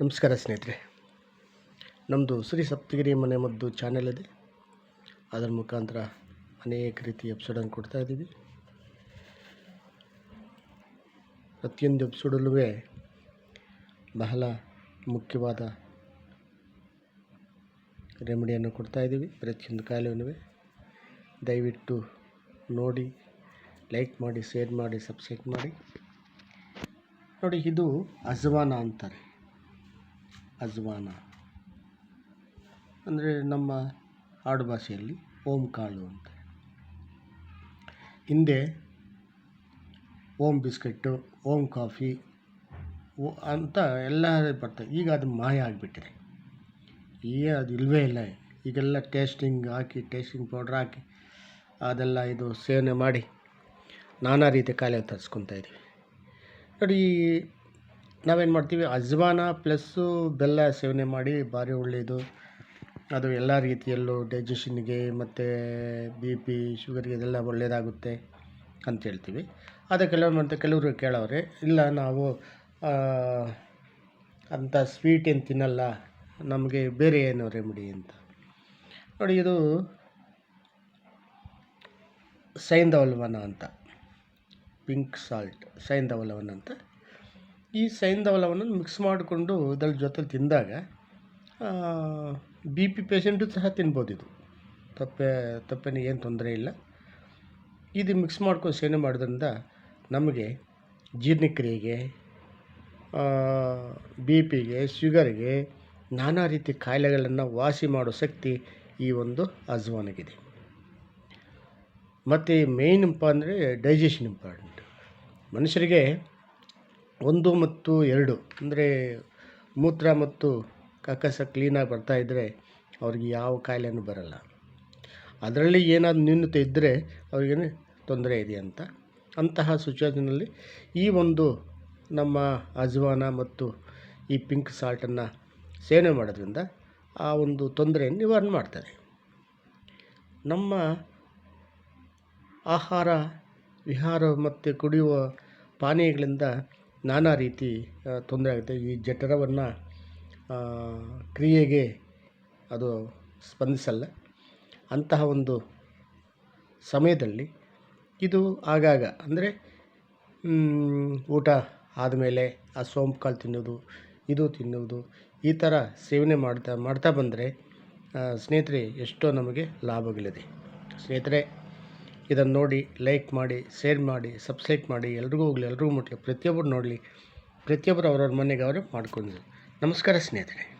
ನಮಸ್ಕಾರ ಸ್ನೇಹಿತರೆ. ನಮ್ಮದು ಶ್ರೀ ಸಪ್ತಗಿರಿ ಮನೆ ಮದ್ದು ಚಾನೆಲ್ ಇದೆ. ಅದರ ಮುಖಾಂತರ ಅನೇಕ ರೀತಿಯ ಎಪಿಸೋಡನ್ನು ಕೊಡ್ತಾ ಇದ್ದೀವಿ. ಪ್ರತಿಯೊಂದು ಎಪಿಸೋಡಲ್ಲೂ ಬಹಳ ಮುಖ್ಯವಾದ ರೆಮಿಡಿಯನ್ನು ಕೊಡ್ತಾ ಇದ್ದೀವಿ. ಪ್ರತಿಯೊಂದು ಕಾಯಿಲೆಯೂ ದಯವಿಟ್ಟು ನೋಡಿ ಲೈಕ್ ಮಾಡಿ ಶೇರ್ ಮಾಡಿ ಸಬ್ಸ್ಕ್ರೈಬ್ ಮಾಡಿ. ನೋಡಿ, ಇದು ಅಜವಾನ ಅಂತಾರೆ. ಅಜ್ವಾನ. ಅಂದರೆ ನಮ್ಮ ಆಡುಭಾಷೆಯಲ್ಲಿ ಓಂ ಕಾಳು ಅಂತ. ಹಿಂದೆ ಓಂ ಬಿಸ್ಕೆಟ್ಟು, ಓಂ ಕಾಫಿ, ಓ ಅಂತ ಎಲ್ಲ ಬರ್ತವೆ ಈಗ ಅದು ಮಾಯ ಆಗಿಬಿಟ್ಟಿದೆ. ಈಗ ಅದು ಇಲ್ಲವೇ ಇಲ್ಲ. ಈಗೆಲ್ಲ ಟೇಸ್ಟಿಂಗ್ ಹಾಕಿ ಟೇಸ್ಟಿಂಗ್ ಪೌಡ್ರ್ ಹಾಕಿ, ಅದೆಲ್ಲ ಇದು ಸೇವನೆ ಮಾಡಿ ನಾನಾ ರೀತಿಯ ಕಾಯಿಲೆ ತರಿಸ್ಕೊತಾ ಇದ್ದೀವಿ. ನೋಡಿ ನಾವೇನು ಮಾಡ್ತೀವಿ, ಅಜ್ವಾನ ಪ್ಲಸ್ಸು ಬೆಲ್ಲ ಸೇವನೆ ಮಾಡಿ ಭಾರಿ ಒಳ್ಳೆಯದು ಅದು ಎಲ್ಲ ರೀತಿಯಲ್ಲೂ ಡೈಜೆಷನ್ಗೆ ಮತ್ತು ಬಿ ಪಿ ಶುಗರ್ಗೆ ಇದೆಲ್ಲ ಒಳ್ಳೆಯದಾಗುತ್ತೆ ಅಂತ ಹೇಳ್ತೀವಿ. ಆದರೆ ಕೆಲವರು ಮತ್ತು ಕೆಲವರು ಕೇಳೋರೆ ಇಲ್ಲ ನಾವು ಅಂಥ ಸ್ವೀಟ್ ಏನು ತಿನ್ನಲ್ಲ, ನಮಗೆ ಬೇರೆ ಏನು ರೆಮಿಡಿ ಅಂತ. ನೋಡಿ ಇದು ಸೈಂಧವಲ್ವನ ಅಂತ ಪಿಂಕ್ ಸಾಲ್ಟ್ ಸೈಂಧವಲವನ ಅಂತ. ಈ ಸೈಂಧವಲವನ್ನು ಮಿಕ್ಸ್ ಮಾಡಿಕೊಂಡು ಇದರ ಜೊತೆಲಿ ತಿಂದಾಗ ಬಿ ಪಿ ಪೇಷೆಂಟು ಸಹ ತಿನ್ಬೋದು ಇದು. ತಪ್ಪೆ, ತಪ್ಪೇನೆ ಏನು ತೊಂದರೆ ಇಲ್ಲ. ಇದು ಮಿಕ್ಸ್ ಮಾಡ್ಕೊಂಡು ಸೇವನೆ ಮಾಡೋದ್ರಿಂದ ನಮಗೆ ಜೀರ್ಣಕ್ರಿಯೆಗೆ ಬಿ ಪಿಗೆ ಶುಗರ್ಗೆ ನಾನಾ ರೀತಿ ಕಾಯಿಲೆಗಳನ್ನು ವಾಸಿ ಮಾಡೋ ಶಕ್ತಿ ಈ ಒಂದು ಅಜ್ವಾನಿಗಿದೆ. ಮತ್ತು ಮೇಯ್ನ್ ಇಂಪ ಅಂದರೆ ಡೈಜೆಷನ್ ಇಂಪಾರ್ಟೆಂಟ್ ಮನುಷ್ಯರಿಗೆ ಒಂದು ಮತ್ತು ಎರಡು, ಅಂದರೆ ಮೂತ್ರ ಮತ್ತು ಕಕ್ಕಸ ಕ್ಲೀನಾಗಿ ಬರ್ತಾಯಿದ್ದರೆ ಅವ್ರಿಗೆ ಯಾವ ಕಾಯಿಲೆನೂ ಬರಲ್ಲ. ಅದರಲ್ಲಿ ಏನಾದರೂ ನ್ಯೂನತೆ ಇದ್ದರೆ ಅವ್ರಿಗೇನು ತೊಂದರೆ ಇದೆ ಅಂತ. ಅಂತಹ ಸಿಚುವೇಷನಲ್ಲಿ ಈ ಒಂದು ನಮ್ಮ ಅಜ್ವಾನ ಮತ್ತು ಈ ಪಿಂಕ್ ಸಾಲ್ಟನ್ನು ಸೇವನೆ ಮಾಡೋದ್ರಿಂದ ಆ ಒಂದು ತೊಂದರೆಯನ್ನು ನಿವಾರಣೆ ಮಾಡ್ತಾರೆ. ನಮ್ಮ ಆಹಾರ, ವಿಹಾರ ಮತ್ತು ಕುಡಿಯುವ ಪಾನೀಯಗಳಿಂದ ನಾನಾ ರೀತಿ ತೊಂದರೆ ಆಗುತ್ತೆ. ಈ ಜಠರವನ್ನು ಕ್ರಿಯೆಗೆ ಅದು ಸ್ಪಂದಿಸಲ್ಲ. ಅಂತಹ ಒಂದು ಸಮಯದಲ್ಲಿ ಇದು ಆಗಾಗ, ಅಂದರೆ ಊಟ ಆದಮೇಲೆ ಆ ಸೋಂಪು ಕಾಳು ತಿನ್ನೋದು ಇದು ತಿನ್ನುವುದು, ಈ ಥರ ಸೇವನೆ ಮಾಡ್ತಾ ಮಾಡ್ತಾ ಬಂದರೆ ಸ್ನೇಹಿತರೆ, ಎಷ್ಟೋ ನಮಗೆ ಲಾಭಗಳಿದೆ ಸ್ನೇಹಿತರೆ ಇದನ್ನು ನೋಡಿ, ಲೈಕ್ ಮಾಡಿ, ಶೇರ್ ಮಾಡಿ, ಸಬ್ಸ್ಕ್ರೈಬ್ ಮಾಡಿ, ಎಲ್ರಿಗೂ ಹೋಗಲಿ, ಎಲ್ರಿಗೂ ಮುಟ್ಟಲಿ ಪ್ರತಿಯೊಬ್ಬರು ನೋಡಲಿ, ಪ್ರತಿಯೊಬ್ಬರು ಅವ್ರವ್ರ ಮನೆಗೆ ಅವರು ಮಾಡ್ಕೊಂಡಿದ್ರು ನಮಸ್ಕಾರ ಸ್ನೇಹಿತರೆ.